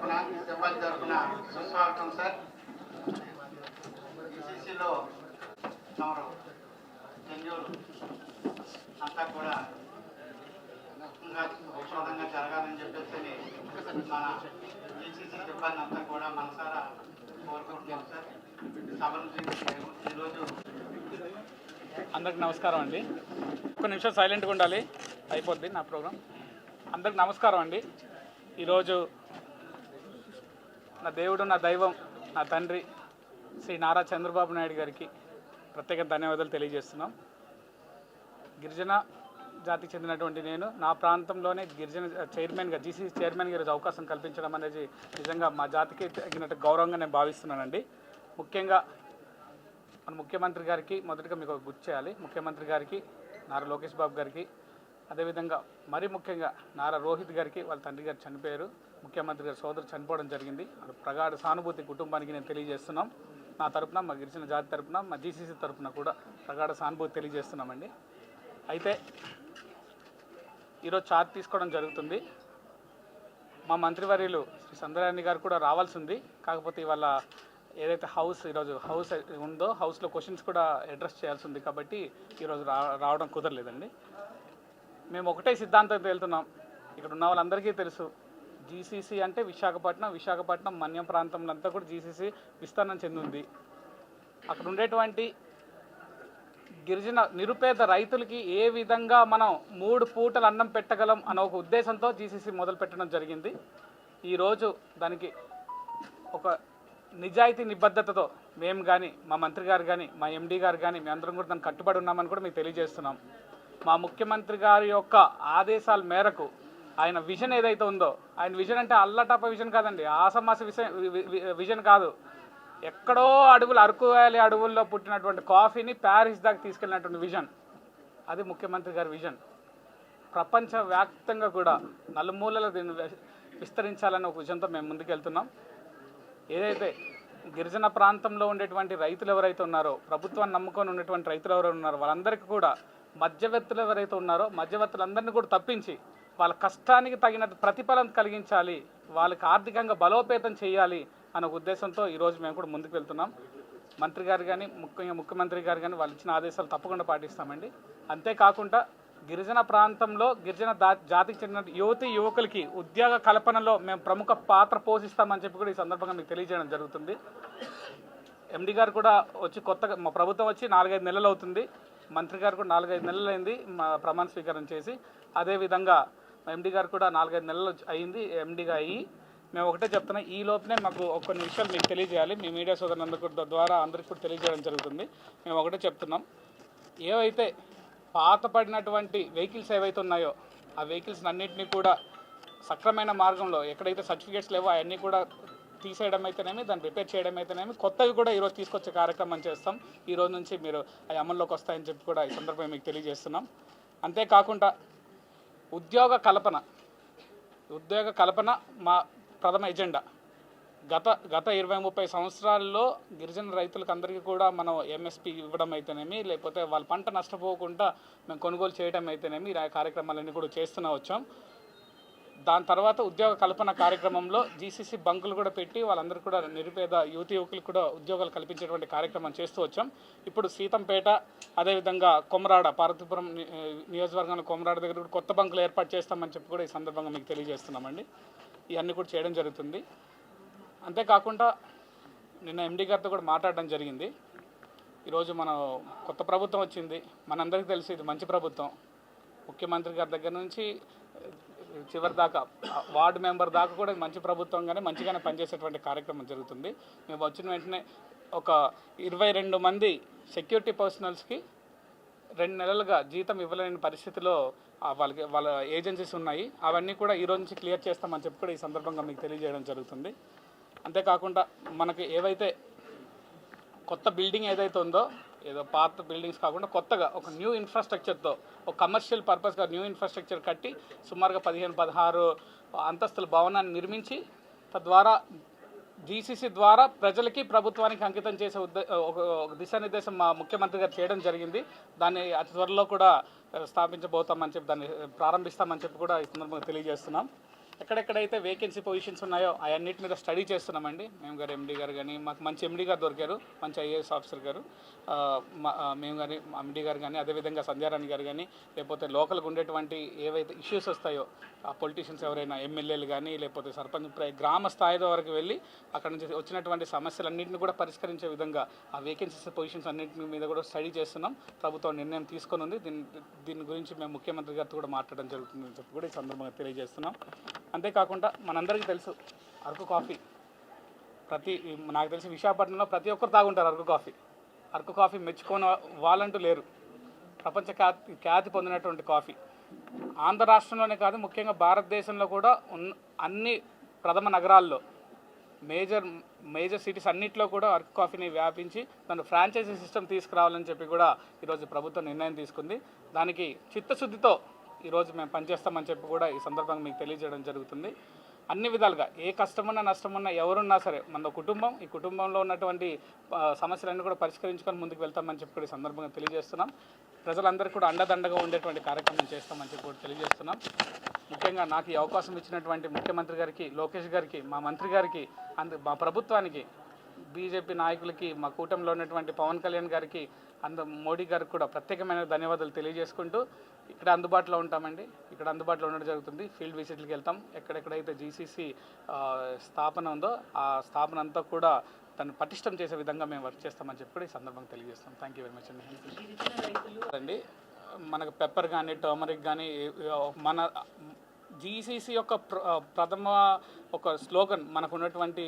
తరఫున సిబ్బంది తరఫున సుస్వాగతం సార్. ఈసీసీలో తమరు జన్యులు అంతా కూడా ఇంకా జరగాలని చెప్పేసి మన ఈసీసీ సిబ్బంది అంతా కూడా మనసారా కోరుకుంటున్నాం సార్. సభను ఈరోజు అందరికి నమస్కారం అండి. ఒక నిమిషం సైలెంట్గా ఉండాలి. అయిపోద్ది నా ప్రోగ్రాం అందరికి నమస్కారం అండి. ఈరోజు నా దేవుడు నా దైవం నా తండ్రి శ్రీ నారా చంద్రబాబు నాయుడు గారికి ప్రత్యేక ధన్యవాదాలు తెలియజేస్తున్నాం. గిరిజన జాతికి చెందినటువంటి నేను నా ప్రాంతంలోనే గిరిజన చైర్మన్గా జీసీ చైర్మన్గా ఈరోజు అవకాశం కల్పించడం అనేది నిజంగా మా జాతికి తగినట్టు గౌరవంగా నేను భావిస్తున్నానండి. ముఖ్యంగా మన ముఖ్యమంత్రి గారికి మొదటగా మీకు గుర్తు చేయాలి. ముఖ్యమంత్రి గారికి నారా లోకేష్ బాబు గారికి అదేవిధంగా మరీ ముఖ్యంగా నారా రోహిత్ గారికి వాళ్ళ తండ్రి గారు చనిపోయారు. ముఖ్యమంత్రి గారి సోదరు చనిపోవడం జరిగింది. వాళ్ళ ప్రగాఢ సానుభూతి కుటుంబానికి నేను తెలియజేస్తున్నాం. నా తరపున మా గిరిజన జాతి తరపున మా జీసీసీ తరపున కూడా ప్రగాఢ సానుభూతి తెలియజేస్తున్నామండి. అయితే ఈరోజు చార్జ్ తీసుకోవడం జరుగుతుంది. మా మంత్రివర్యులు శ్రీ సందరాణి గారు కూడా రావాల్సి ఉంది కాకపోతే ఇవాళ ఏదైతే హౌస్ ఈరోజు హౌస్ ఉందో హౌస్లో క్వశ్చన్స్ కూడా అడ్రస్ చేయాల్సి ఉంది కాబట్టి ఈరోజు రా రావడం కుదరలేదండి. మేము ఒకటే సిద్ధాంతంతో వెళ్తున్నాం. ఇక్కడ ఉన్న వాళ్ళందరికీ తెలుసు. జీసీసీ అంటే విశాఖపట్నం విశాఖపట్నం మన్యం ప్రాంతంలో అంతా కూడా జీసీసీ విస్తరణ చెందింది. అక్కడ ఉండేటువంటి గిరిజన నిరుపేద రైతులకి ఏ విధంగా మనం మూడు పూటలు అన్నం పెట్టగలం అనే ఒక ఉద్దేశంతో జీసీసీ మొదలు పెట్టడం జరిగింది. ఈరోజు దానికి ఒక నిజాయితీ నిబద్ధతతో మేము కానీ మా మంత్రి గారు కానీ మా ఎండీ గారు కానీ మేమందరం కూడా దానికి కట్టుబడి ఉన్నామని కూడా మీకు తెలియజేస్తున్నాం. మా ముఖ్యమంత్రి గారి యొక్క ఆదేశాల మేరకు ఆయన విజన్ ఏదైతే ఉందో ఆయన విజన్ అంటే అల్లటప్ప విజన్ కాదండి ఆసమాస విషయం విజన్ కాదు. ఎక్కడో అడవులు అరకు వ్యాలీ అడవుల్లో పుట్టినటువంటి కాఫీని ప్యారిస్ దాకా తీసుకెళ్ళినటువంటి విజన్. అది ముఖ్యమంత్రి గారి విజన్. ప్రపంచ వ్యాప్తంగా కూడా నలుమూలల దీన్ని విస్తరించాలన్న ఒక విజయంతో మేము ముందుకెళ్తున్నాం. ఏదైతే గిరిజన ప్రాంతంలో ఉండేటువంటి రైతులు ఎవరైతే ఉన్నారో ప్రభుత్వాన్ని నమ్ముకొని ఉన్నటువంటి రైతులు ఎవరైతే ఉన్నారో వాళ్ళందరికీ కూడా మధ్యవర్తులు ఎవరైతే ఉన్నారో మధ్యవర్తులందరినీ కూడా తప్పించి వాళ్ళ కష్టానికి తగినట్టు ప్రతిఫలం కలిగించాలి వాళ్ళకి ఆర్థికంగా బలోపేతం చేయాలి అనే ఉద్దేశంతో ఈరోజు మేము కూడా ముందుకు వెళ్తున్నాం. మంత్రి గారు కానీ ముఖ్యంగా ముఖ్యమంత్రి గారు కానీ వాళ్ళు ఇచ్చిన ఆదేశాలు తప్పకుండా పాటిస్తామండి. అంతేకాకుండా గిరిజన ప్రాంతంలో గిరిజన దా- జాతికి చెందిన యువతి యువకులకి ఉద్యోగ కల్పనలో మేము ప్రముఖ పాత్ర పోషిస్తామని చెప్పి కూడా ఈ సందర్భంగా మీకు తెలియజేయడం జరుగుతుంది. ఎండి గారు కూడా వచ్చి కొత్తగా మా ప్రభుత్వం వచ్చి నాలుగైదు నెలలు అవుతుంది. మంత్రి గారు కూడా నాలుగైదు నెలలు అయింది మా ప్రమాణ స్వీకారం చేసి. అదేవిధంగా ఎండి గారు కూడా నాలుగైదు నెలలు అయింది ఎండిగా అయ్యి. మేము ఒకటే చెప్తున్నాం ఈ లోపునే మాకు కొన్ని విషయాలు మీకు తెలియజేయాలి. మీ మీడియా సోదరులందరికీ ద్వారా అందరికీ కూడా తెలియజేయడం జరుగుతుంది. మేము ఒకటే చెప్తున్నాం ఏవైతే పాత పడినటువంటి వెహికల్స్ ఏవైతే ఉన్నాయో ఆ వెహికల్స్ అన్నింటినీ కూడా సక్రమైన మార్గంలో ఎక్కడైతే సర్టిఫికేట్స్ లేవో అవన్నీ కూడా తీసేయడం అయితేనేమి దాన్ని రిపేర్ చేయడం అయితేనేమి కొత్తవి కూడా ఈరోజు తీసుకొచ్చే కార్యక్రమం చేస్తాం. ఈ రోజు నుంచి మీరు అవి అమల్లోకి వస్తాయని చెప్పి కూడా ఈ సందర్భంగా మీకు తెలియజేస్తున్నాం. అంతేకాకుండా ఉద్యోగ కల్పన ఉద్యోగ కల్పన మా ప్రథమ ఎజెండా. గత గత ఇరవై ముప్పై సంవత్సరాల్లో గిరిజన రైతులకు అందరికీ కూడా మనం ఎంఎస్పి ఇవ్వడం అయితేనేమి లేకపోతే వాళ్ళ పంట నష్టపోకుండా మేము కొనుగోలు చేయడం అయితేనేమి ఈ కార్యక్రమాలన్నీ కూడా చేస్తూనే వచ్చాం. దాని తర్వాత ఉద్యోగ కల్పన కార్యక్రమంలో జీసీసీ బంకులు కూడా పెట్టి వాళ్ళందరూ కూడా నిరుపేద యువతి యువకులు కూడా ఉద్యోగాలు కల్పించేటువంటి కార్యక్రమం చేస్తూ వచ్చాం. ఇప్పుడు సీతంపేట అదేవిధంగా కొమరాడ పార్వతీపురం నియోజకవర్గంలో కొమరాడ దగ్గర కూడా కొత్త బంకులు ఏర్పాటు చేస్తామని చెప్పి కూడా ఈ సందర్భంగా మీకు తెలియజేస్తున్నామండి. ఇవన్నీ కూడా చేయడం జరుగుతుంది. అంతేకాకుండా నిన్న ఎండీ గారితో కూడా మాట్లాడడం జరిగింది. ఈరోజు మన కొత్త ప్రభుత్వం వచ్చింది. మనందరికీ తెలిసి ఇది మంచి ప్రభుత్వం. ముఖ్యమంత్రి గారి దగ్గర నుంచి చివరి దాకా వార్డు మెంబర్ దాకా కూడా మంచి ప్రభుత్వంగానే మంచిగానే పనిచేసేటువంటి కార్యక్రమం జరుగుతుంది. మేము వచ్చిన వెంటనే ఒక ఇరవై రెండు మంది సెక్యూరిటీ పర్సనల్స్కి రెండు నెలలుగా జీతం ఇవ్వలేని పరిస్థితిలో వాళ్ళకి వాళ్ళ ఏజెన్సీస్ ఉన్నాయి. అవన్నీ కూడా ఈ రోజు నుంచి క్లియర్ చేస్తామని చెప్పి కూడా ఈ సందర్భంగా మీకు తెలియజేయడం జరుగుతుంది. అంతేకాకుండా మనకి ఏవైతే కొత్త బిల్డింగ్ ఏదైతే ఉందో ఏదో పాత బిల్డింగ్స్ కాకుండా కొత్తగా ఒక న్యూ ఇన్ఫ్రాస్ట్రక్చర్తో ఒక కమర్షియల్ పర్పస్గా న్యూ ఇన్ఫ్రాస్ట్రక్చర్ కట్టి సుమారుగా పదిహేను పదహారు అంతస్తుల భవనాన్ని నిర్మించి తద్వారా జీసీసీ ద్వారా ప్రజలకి ప్రభుత్వానికి అంకితం చేసే ఉద్ద ఒక దిశానిర్దేశం మా ముఖ్యమంత్రి గారు చేయడం జరిగింది. దాన్ని అతి త్వరలో కూడా స్థాపించబోతామని చెప్పి దాన్ని ప్రారంభిస్తామని చెప్పి కూడా ఈ సందర్భంగా తెలియజేస్తున్నాం. ఎక్కడెక్కడైతే వేకెన్సీ పొజిషన్స్ ఉన్నాయో అవన్నిటి మీద స్టడీ చేస్తున్నామండి. మేము గారు ఎండీ గారు కానీ మాకు మంచి ఎండీ గారు దొరికారు మంచి ఐఏఎస్ ఆఫీసర్ గారు. మా- మేము కానీ ఎండీ గారు కానీ అదేవిధంగా సంధ్యారాణి గారు కానీ లేకపోతే లోకల్గా ఉండేటువంటి ఏవైతే ఇష్యూస్ వస్తాయో ఆ పొలిటీషియన్స్ ఎవరైనా ఎమ్మెల్యేలు కానీ లేకపోతే సర్పంచ్ ప్ర- గ్రామ స్థాయి వరకు వెళ్ళి అక్కడ నుంచి వచ్చినటువంటి సమస్యలన్నింటినీ కూడా పరిష్కరించే విధంగా ఆ వేకెన్సీస్ పొజిషన్స్ అన్నింటి మీద కూడా స్టడీ చేస్తున్నాం. ప్రభుత్వం నిర్ణయం తీసుకొని ఉంది. దీని దీని గురించి మేము ముఖ్యమంత్రి గారితో కూడా మాట్లాడడం జరుగుతుందని చెప్పి కూడా ఈ సందర్భంగా తెలియజేస్తున్నాం. అంతేకాకుండా మనందరికీ తెలుసు అరకు కాఫీ. ప్రతి నాకు తెలిసి విశాఖపట్నంలో ప్రతి ఒక్కరు తాగుంటారు అరకు కాఫీ. అరకు కాఫీ మెచ్చుకోని వాళ్ళంటూ లేరు. ప్రపంచ ఖ్యాతి ఖ్యాతి పొందినటువంటి కాఫీ. ఆంధ్ర రాష్ట్రంలోనే కాదు ముఖ్యంగా భారతదేశంలో కూడా ఉన్న అన్ని ప్రథమ నగరాల్లో మేజర్ మేజర్ సిటీస్ అన్నింటిలో కూడా అరకు కాఫీని వ్యాపించి దాని ఫ్రాంచైజీ సిస్టమ్ తీసుకురావాలని చెప్పి కూడా ఈరోజు ప్రభుత్వం నిర్ణయం తీసుకుంది. దానికి చిత్తశుద్ధితో ఈరోజు మేము పనిచేస్తామని చెప్పి కూడా ఈ సందర్భంగా మీకు తెలియజేయడం జరుగుతుంది. అన్ని విధాలుగా ఏ కష్టమున్నా నష్టమున్నా ఎవరున్నా సరే మన కుటుంబం ఈ కుటుంబంలో ఉన్నటువంటి సమస్యలన్నీ కూడా పరిష్కరించుకొని ముందుకు వెళ్తామని చెప్పి కూడా ఈ సందర్భంగా తెలియజేస్తున్నాం. ప్రజలందరికీ కూడా అండదండగా ఉండేటువంటి కార్యక్రమం చేస్తామని చెప్పి కూడా తెలియజేస్తున్నాం. ముఖ్యంగా నాకు ఈ అవకాశం ఇచ్చినటువంటి ముఖ్యమంత్రి గారికి లోకేష్ గారికి మా మంత్రి గారికి అందు మా ప్రభుత్వానికి బీజేపీ నాయకులకి మా కూటమిలో ఉన్నటువంటి పవన్ కళ్యాణ్ గారికి అందు మోడీ గారికి కూడా ప్రత్యేకమైన ధన్యవాదాలు తెలియజేసుకుంటూ ఇక్కడ అందుబాటులో ఉంటామండి. ఇక్కడ అందుబాటులో ఉండడం జరుగుతుంది. ఫీల్డ్ విజిట్లకు వెళ్తాం. ఎక్కడెక్కడైతే జీసీసీ స్థాపన ఉందో ఆ స్థాపన అంతా కూడా తను పటిష్టం చేసే విధంగా మేము వర్క్ చేస్తామని చెప్పి ఈ సందర్భంగా తెలియజేస్తాం థ్యాంక్ యూ వెరీ మచ్ అండి. అండి మనకు పెప్పర్ కానీ టర్మరిక్ కానీ మన జీసీసీ యొక్క ప్ర- ప్రథమ ఒక స్లోగన్ మనకు ఉన్నటువంటి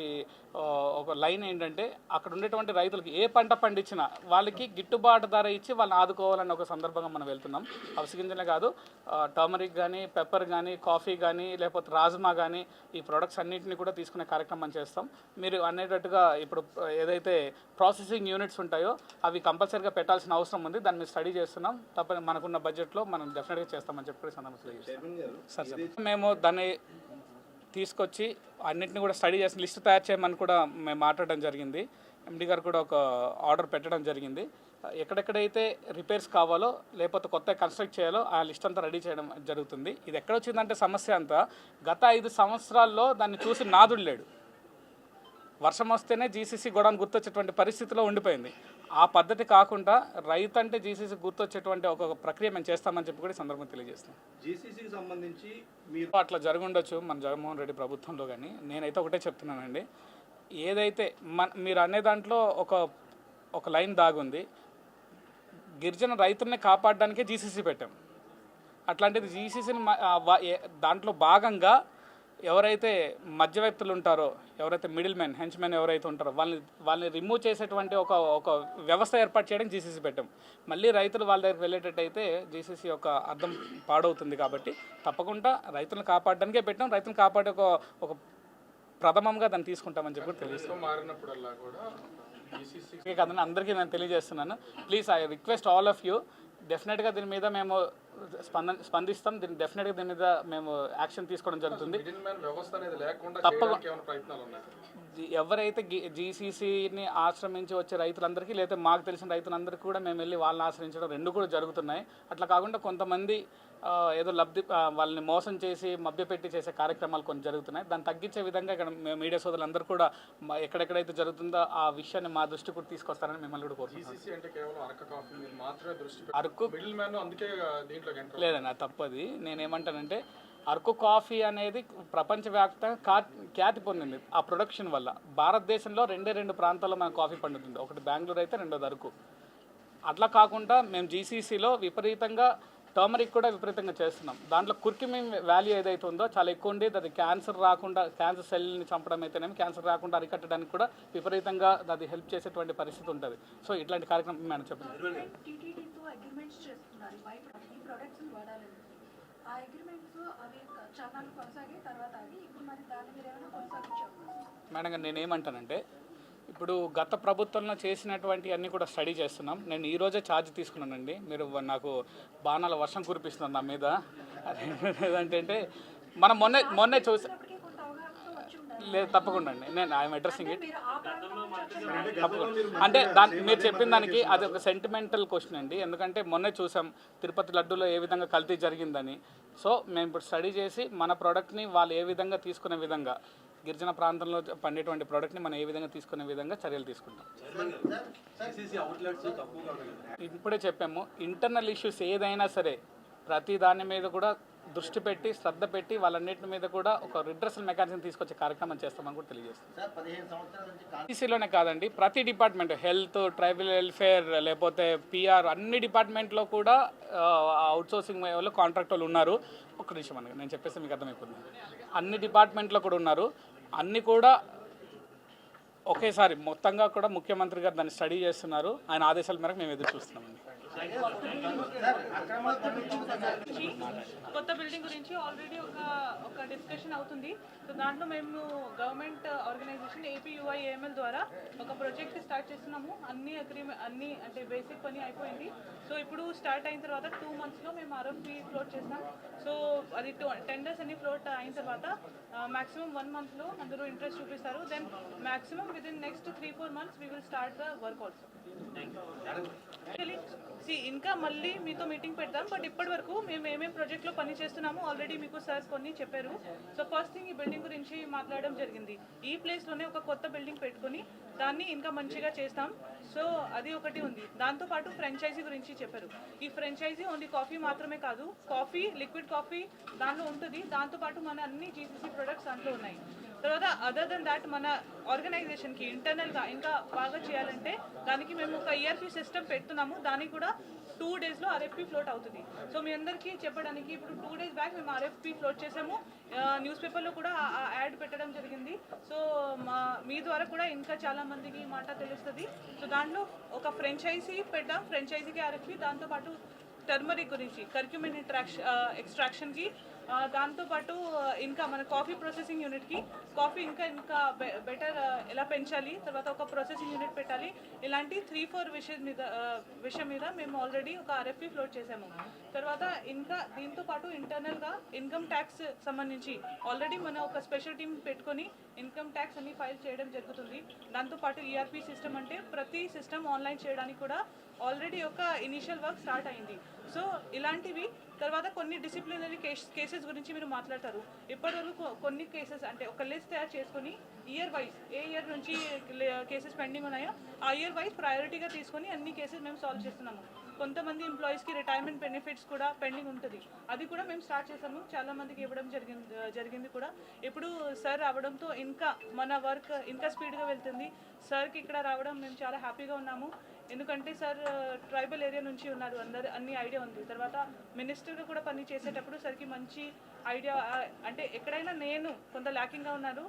ఒక లైన్ ఏంటంటే అక్కడ ఉండేటువంటి రైతులకి ఏ పంట పండించినా వాళ్ళకి గిట్టుబాటు ధర ఇచ్చి వాళ్ళని ఆదుకోవాలని ఒక సందర్భంగా మనం వెళ్తున్నాం. అవిసి గింజలే కాదు టర్మరిక్ కానీ పెప్పర్ కానీ కాఫీ కానీ లేకపోతే రాజ్మా కానీ ఈ ప్రొడక్ట్స్ అన్నింటినీ కూడా తీసుకునే కార్యక్రమం చేస్తాం. మీరు అనేటట్టుగా ఇప్పుడు ఏదైతే ప్రాసెసింగ్ యూనిట్స్ ఉంటాయో అవి కంపల్సరీగా పెట్టాల్సిన అవసరం ఉంది. దాన్ని స్టడీ చేస్తున్నాం. తప్ప మనకున్న బడ్జెట్లో మనం డెఫినెట్గా చేస్తామని చెప్పి సార్ సార్. మేము దాన్ని తీసుకొచ్చి అన్నింటిని కూడా స్టడీ చేసి లిస్ట్ తయారు చేయమని కూడా మేము మాట్లాడడం జరిగింది. ఎండి గారు కూడా ఒక ఆర్డర్ పెట్టడం జరిగింది. ఎక్కడెక్కడైతే రిపేర్స్ కావాలో లేకపోతే కొత్త కన్స్ట్రక్ట్ చేయాలో ఆ లిస్ట్ అంతా రెడీ చేయడం జరుగుతుంది. ఇది ఎక్కడొచ్చిందంటే సమస్య అంతా గత ఐదు సంవత్సరాల్లో దాన్ని చూసి నాదుడు లేడు. వర్షం వస్తేనే జీసీసీ గొడవను గుర్తొచ్చేటువంటి పరిస్థితిలో ఉండిపోయింది. ఆ పద్ధతి కాకుండా రైతు అంటే జీసీసీ గుర్తొచ్చేటువంటి ఒక ప్రక్రియ మేము చేస్తామని చెప్పి కూడా ఈ సందర్భంగా తెలియజేస్తాం జీసీసీకి సంబంధించి మీరు అట్లా జరుగుండొచ్చు మన జగన్మోహన్ రెడ్డి ప్రభుత్వంలో కానీ. నేనైతే ఒకటే చెప్తున్నానండి. ఏదైతే మన మీరు అనే దాంట్లో ఒక ఒక లైన్ దాగుంది. గిరిజన రైతుల్ని కాపాడడానికే జీసీసీ పెట్టాం. అట్లాంటిది జీసీసీని దాంట్లో భాగంగా ఎవరైతే మధ్యవ్యక్తులు ఉంటారో ఎవరైతే మిడిల్ మెన్ హెంచ్ మెన్ ఎవరైతే ఉంటారో వాళ్ళని వాళ్ళని రిమూవ్ చేసేటువంటి ఒక ఒక వ్యవస్థ ఏర్పాటు చేయడం జీసీసీ పెట్టాం. మళ్ళీ రైతులు వాళ్ళ దగ్గరికి వెళ్ళేటట్టయితే జీసీసీ యొక్క అర్థం పాడవుతుంది కాబట్టి తప్పకుండా రైతులను కాపాడడానికే పెట్టాం. రైతులను కాపాడే ఒక ఒక ప్రథమంగా దాన్ని తీసుకుంటామని చెప్పి మారినప్పుడల్లా కూడా కదండి అందరికీ నేను తెలియజేస్తున్నాను. Please I request all of you డెఫినెట్గా దీని మీద మేము స్పందన స్పందిస్తాం. దీన్ని డెఫినెట్గా దీని మీద మేము యాక్షన్ తీసుకోవడం జరుగుతుంది. తప్పకుండా. ఎవరైతే జీసీసీని ఆశ్రమించి వచ్చే రైతులందరికీ లేదా మాకు తెలిసిన రైతులందరికీ కూడా మేము వెళ్ళి వాళ్ళని ఆశ్రయించడం రెండు కూడా జరుగుతున్నాయి. అట్లా కాకుండా కొంతమంది ఏదో లబ్ధి వాళ్ళని మోసం చేసి మభ్యపెట్టి చేసే కార్యక్రమాలు కొన్ని జరుగుతున్నాయి. దాన్ని తగ్గించే విధంగా ఇక్కడ మీడియా సోదరులందరూ కూడా ఎక్కడెక్కడైతే జరుగుతుందో ఆ విషయాన్ని మా దృష్టి కూడా తీసుకొస్తారని మిమ్మల్ని కూడా కోరుతున్నాను అరక లేదండి అది తప్పది. నేనేమంటానంటే అరకు కాఫీ అనేది ప్రపంచవ్యాప్తంగా కా ఖ్యాతి పొందింది ఆ ప్రొడక్షన్ వల్ల. భారతదేశంలో రెండే రెండు ప్రాంతాల్లో మన కాఫీ పండుతుంది. ఒకటి బెంగళూరు అయితే రెండోది అరకు. అట్లా కాకుండా మేము జీసీసీలో విపరీతంగా టర్మరిక్ కూడా విపరీతంగా చేస్తున్నాం. దాంట్లో కుర్కిమిన్ వాల్యూ ఏదైతే ఉందో చాలా ఎక్కువ ఉండేది అది క్యాన్సర్ రాకుండా క్యాన్సర్ సెల్ని చంపడం అయితేనేమి క్యాన్సర్ రాకుండా అరికట్టడానికి కూడా విపరీతంగా అది హెల్ప్ చేసేటువంటి పరిస్థితి ఉంటుంది. సో ఇట్లాంటి కార్యక్రమం మేడం చెప్పండి. టీటీడీతో అగ్రిమెంట్స్ చేస్తున్నారు ఈ బై ఈ ప్రొడక్ట్స్ వాడాలని. ఆ అగ్రిమెంట్స్ అవి చాలా కొనసాగి తర్వాత అవి ఇప్పుడు మరి దాన్ని మీరు ఏమైనా కొనసాగించారు మేడం గారు నేనేమంటానంటే ఇప్పుడు గత ప్రభుత్వంలో చేసినటువంటి అన్నీ కూడా స్టడీ చేస్తున్నాం. నేను ఈ రోజే ఛార్జ్ తీసుకున్నానండి. మీరు నాకు బాణాల వర్షం కురిపిస్తున్నారు నా మీద. ఏదంటే మనం మొన్నే మొన్నే చూసి లేదు తప్పకుండా అండి. నేను ఐఎమ్ అడ్రస్సింగ్ ఇట్ తప్పకుండా. అంటే దాని మీరు చెప్పిన దానికి అది ఒక సెంటిమెంటల్ క్వశ్చన్ అండి. ఎందుకంటే మొన్నే చూసాం తిరుపతి లడ్డూలో ఏ విధంగా కల్తీ జరిగిందని. సో మేము ఇప్పుడు స్టడీ చేసి మన ప్రోడక్ట్ని వాళ్ళు ఏ విధంగా తీసుకునే విధంగా గిరిజన ప్రాంతంలో పండేటువంటి ప్రోడక్ట్ని మనం ఏ విధంగా తీసుకునే విధంగా చర్యలు తీసుకుంటాం. ఇప్పుడే చెప్పాము ఇంటర్నల్ ఇష్యూస్ ఏదైనా సరే ప్రతి దాని మీద కూడా దృష్టి పెట్టి శ్రద్ధ పెట్టి వాళ్ళన్నిటి మీద కూడా ఒక రిడ్రసల్ మెకానిజం తీసుకొచ్చే కార్యక్రమం చేస్తామని కూడా తెలియజేస్తాం. ఈసీలోనే కాదండి ప్రతి డిపార్ట్మెంట్ హెల్త్ ట్రైబల్ వెల్ఫేర్ లేకపోతే పిఆర్ అన్ని డిపార్ట్మెంట్లో కూడా అవుట్సోర్సింగ్ వాళ్ళు కాంట్రాక్ట్ వాళ్ళు ఉన్నారు. ఒక్క నిమిషం అనగా నేను చెప్పేసి మీకు అర్థమైపోతుంది. అన్ని డిపార్ట్మెంట్లో కూడా ఉన్నారు. అన్నీ కూడా ఒకేసారి మొత్తంగా కూడా ముఖ్యమంత్రి గారు దాన్ని స్టడీ చేస్తున్నారు. ఆయన ఆదేశాల మేరకు మేము ఎదురు చూస్తున్నామండి. కొత్త బిల్డింగ్ గురించి ఆల్రెడీ ఒక ఒక డిస్కషన్ అవుతుంది. సో దాంట్లో మేము గవర్నమెంట్ ఆర్గనైజేషన్ ఏపీయుఐఏఎంఎల్ ద్వారా ఒక ప్రాజెక్ట్ స్టార్ట్ చేస్తున్నాము. అన్ని అగ్రిమెంట్ అన్ని అంటే బేసిక్ పని అయిపోయింది. సో ఇప్పుడు స్టార్ట్ అయిన తర్వాత టూ మంత్స్లో మేము ఆర్ఎఫ్పి ఫ్లోట్ చేస్తాం. సో అది టెండర్స్ అన్ని ఫ్లోట్ అయిన తర్వాత మాక్సిమం వన్ మంత్లో అందరూ ఇంట్రెస్ట్ చూపిస్తారు. Then maximum with in next three four months we will start the work also see ఇంకా మళ్ళీ మీతో మీటింగ్ పెడతాం బట్ ఇప్పటి వరకు మేము ఏమేమి ప్రాజెక్ట్లో పని చేస్తున్నామో ఆల్రెడీ మీకు సార్ కొన్ని చెప్పారు. సో ఫస్ట్ థింగ్ ఈ బిల్డింగ్ గురించి మాట్లాడడం జరిగింది. ఈ ప్లేస్లోనే ఒక కొత్త బిల్డింగ్ పెట్టుకొని దాన్ని ఇంకా మంచిగా చేస్తాం. సో అది ఒకటి ఉంది. దాంతోపాటు ఫ్రాంచైజీ గురించి చెప్పారు. ఈ ఫ్రాంచైజీ ఓన్లీ కాఫీ మాత్రమే కాదు కాఫీ లిక్విడ్ కాఫీ దానిలో ఉంటుంది. దాంతోపాటు మన అన్ని జీసీసీ ప్రొడక్ట్స్ దాంట్లో ఉన్నాయి. తర్వాత అదర్ దెన్ దాట్ మన ఆర్గనైజేషన్కి ఇంటర్నల్గా ఇంకా బాగా చేయాలంటే దానికి మేము ఒక ఈఆర్పీ సిస్టమ్ పెడుతున్నాము. దానికి కూడా టూ డేస్లో ఆర్ఎఫ్పీ ఫ్లోట్ అవుతుంది. సో మీ అందరికీ చెప్పడానికి ఇప్పుడు టూ డేస్ బ్యాక్ మేము ఆర్ఎఫ్పీ ఫ్లోట్ చేసాము. న్యూస్ పేపర్లో కూడా యాడ్ పెట్టడం జరిగింది. సో మా మీ ద్వారా కూడా ఇంకా చాలా మందికి మాట తెలుస్తుంది. సో దాంట్లో ఒక ఫ్రెంచైజీ పెట్టాం ఫ్రెంచైజీకి ఆర్ఎఫ్పీ దాంతోపాటు టర్మరిక్ గురించి కర్క్యూమెన్ ఇంట్రాక్షన్ ఎక్స్ట్రాక్షన్కి దాంతోపాటు ఇంకా మన కాఫీ ప్రాసెసింగ్ యూనిట్కి కాఫీ ఇంకా ఇంకా బెటర్ ఎలా పెంచాలి తర్వాత ఒక ప్రాసెసింగ్ యూనిట్ పెట్టాలి. ఇలాంటి త్రీ ఫోర్ విషయం మీద విషయం మీద మేము ఆల్రెడీ ఒక ఆర్ఎఫ్పి ఫ్లోట్ చేసాము. తర్వాత ఇంకా దీంతో పాటు ఇంటర్నల్గా ఇన్కమ్ ట్యాక్స్ సంబంధించి ఆల్రెడీ మన ఒక స్పెషల్ టీం పెట్టుకొని ఇన్కమ్ ట్యాక్స్ అన్ని ఫైల్ చేయడం జరుగుతుంది. దాంతోపాటు ఈఆర్పి సిస్టమ్ అంటే ప్రతి సిస్టమ్ ఆన్లైన్ చేయడానికి కూడా ఆల్రెడీ ఒక ఇనిషియల్ వర్క్ స్టార్ట్ అయింది. సో ఇలాంటివి తర్వాత కొన్ని డిసిప్లినరీ కేసెస్ కేసెస్ గురించి మీరు మాట్లాడతారు. ఇప్పటివరకు కొన్ని కేసెస్ అంటే ఒక లిస్ట్ తయారు చేసుకుని ఇయర్ వైజ్ ఏ ఇయర్ నుంచి కేసెస్ పెండింగ్ ఉన్నాయో ఆ ఇయర్ వైజ్ ప్రయారిటీగా తీసుకొని అన్ని కేసెస్ మేము సాల్వ్ చేస్తున్నాము. కొంతమంది ఎంప్లాయీస్కి రిటైర్మెంట్ బెనిఫిట్స్ కూడా పెండింగ్ ఉంటుంది. అది కూడా మేము స్టార్ట్ చేసాము. చాలా మందికి ఇవ్వడం జరిగింది జరిగింది కూడా. ఇప్పుడు సార్ రావడంతో ఇంకా మన వర్క్ ఇంకా స్పీడ్గా వెళ్తుంది. సార్కి ఇక్కడ రావడం మేము చాలా హ్యాపీగా ఉన్నాము. ఎందుకంటే సార్ ట్రైబల్ ఏరియా నుంచి ఉన్నారు అందరు అన్ని ఐడియా ఉంది. తర్వాత మినిస్టర్గా కూడా పని చేసేటప్పుడు సరికి మంచి ఐడియా అంటే ఎక్కడైనా నేను కొంత ల్యాకింగ్గా ఉన్నాను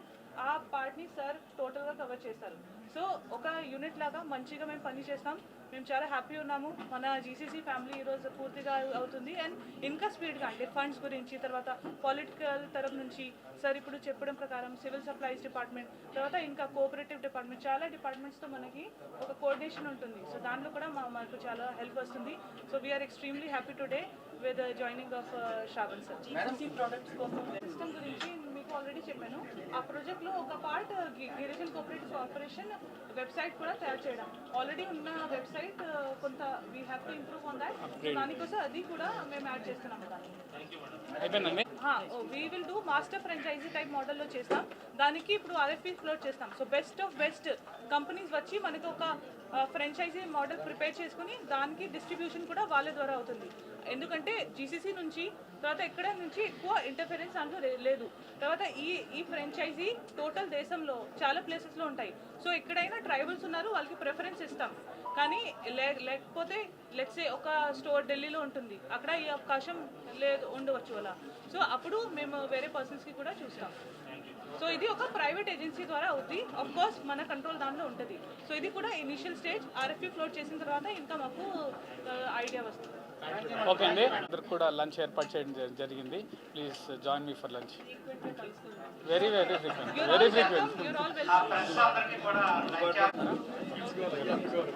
ఆ పార్ట్ని సార్ టోటల్గా కవర్ చేస్తారు. సో ఒక యూనిట్ లాగా మంచిగా మేము పని చేస్తాం. మేము చాలా హ్యాపీ ఉన్నాము. మన జీసీసీ ఫ్యామిలీ ఈరోజు పూర్తిగా అవుతుంది. అండ్ ఇంకా స్పీడ్గా అంటే ఫండ్స్ గురించి తర్వాత పొలిటికల్ తరఫు నుంచి సార్ ఇప్పుడు చెప్పడం ప్రకారం సివిల్ సప్లైస్ డిపార్ట్మెంట్ తర్వాత ఇంకా కోఆపరేటివ్ డిపార్ట్మెంట్ చాలా డిపార్ట్మెంట్స్తో మనకి ఒక కోఆర్డినేషన్ ఉంటుంది. సో దాంట్లో కూడా మా మాకు చాలా హెల్ప్ వస్తుంది. So we are extremely happy today with joining of Shravan sir GCC products కోసం సిస్టమ్ గురించి మీకు ఆల్రెడీ చెప్పాను. ఆ ప్రాజెక్ట్లో ఒక part Girijan cooperative corporation website కూడా తయారు చేయడం. ఆల్రెడీ ఉన్న వెబ్సైట్ కొంత we have to improve on that దానికోసం అది కూడా మేము యాడ్ అయిపోయిందండి? We will do master franchise type మోడల్లో చేస్తాం. దానికి ఇప్పుడు ఆర్ఎఫ్పీ ఫ్లోట్ చేస్తాం. So best of best companies వచ్చి మనకి ఒక ఫ్రాంచైజీ మోడల్ ప్రిపేర్ చేసుకుని దానికి డిస్ట్రిబ్యూషన్ కూడా వాళ్ళ ద్వారా అవుతుంది. ఎందుకంటే జీసీసీ నుంచి తర్వాత ఎక్కడ నుంచి ఎక్కువ ఇంటర్ఫరెన్స్ అంటూ లేదు. తర్వాత ఈ ఈ ఫ్రెంచైజీ టోటల్ దేశంలో చాలా ప్లేసెస్లో ఉంటాయి. సో ఎక్కడైనా ట్రైబల్స్ ఉన్నారు వాళ్ళకి ప్రిఫరెన్స్ ఇస్తాం. కానీ లే లేకపోతే లెట్సే ఒక స్టోర్ ఢిల్లీలో ఉంటుంది. అక్కడ ఈ అవకాశం లేదు ఉండవచ్చు అలా. సో అప్పుడు మేము వేరే పర్సన్స్కి కూడా చూస్తాం. సో ఇది ఒక ప్రైవేట్ ఏజెన్సీ ద్వారా అవుద్ది. ఆఫ్ కోర్స్ మన కంట్రోల్ దానిలో ఉంటుంది. సో ఇది కూడా ఇనిషియల్ స్టేజ్ ఆర్ఎఫ్యూ ఫ్లోట్ చేసిన తర్వాత ఇంకా మాకు uh, ఐడియా వస్తుంది. ఓకే అండి అందరికి కూడా లంచ్ ఏర్పాటు చేయడం జరిగింది please join me for lunch very very frequent very frequent your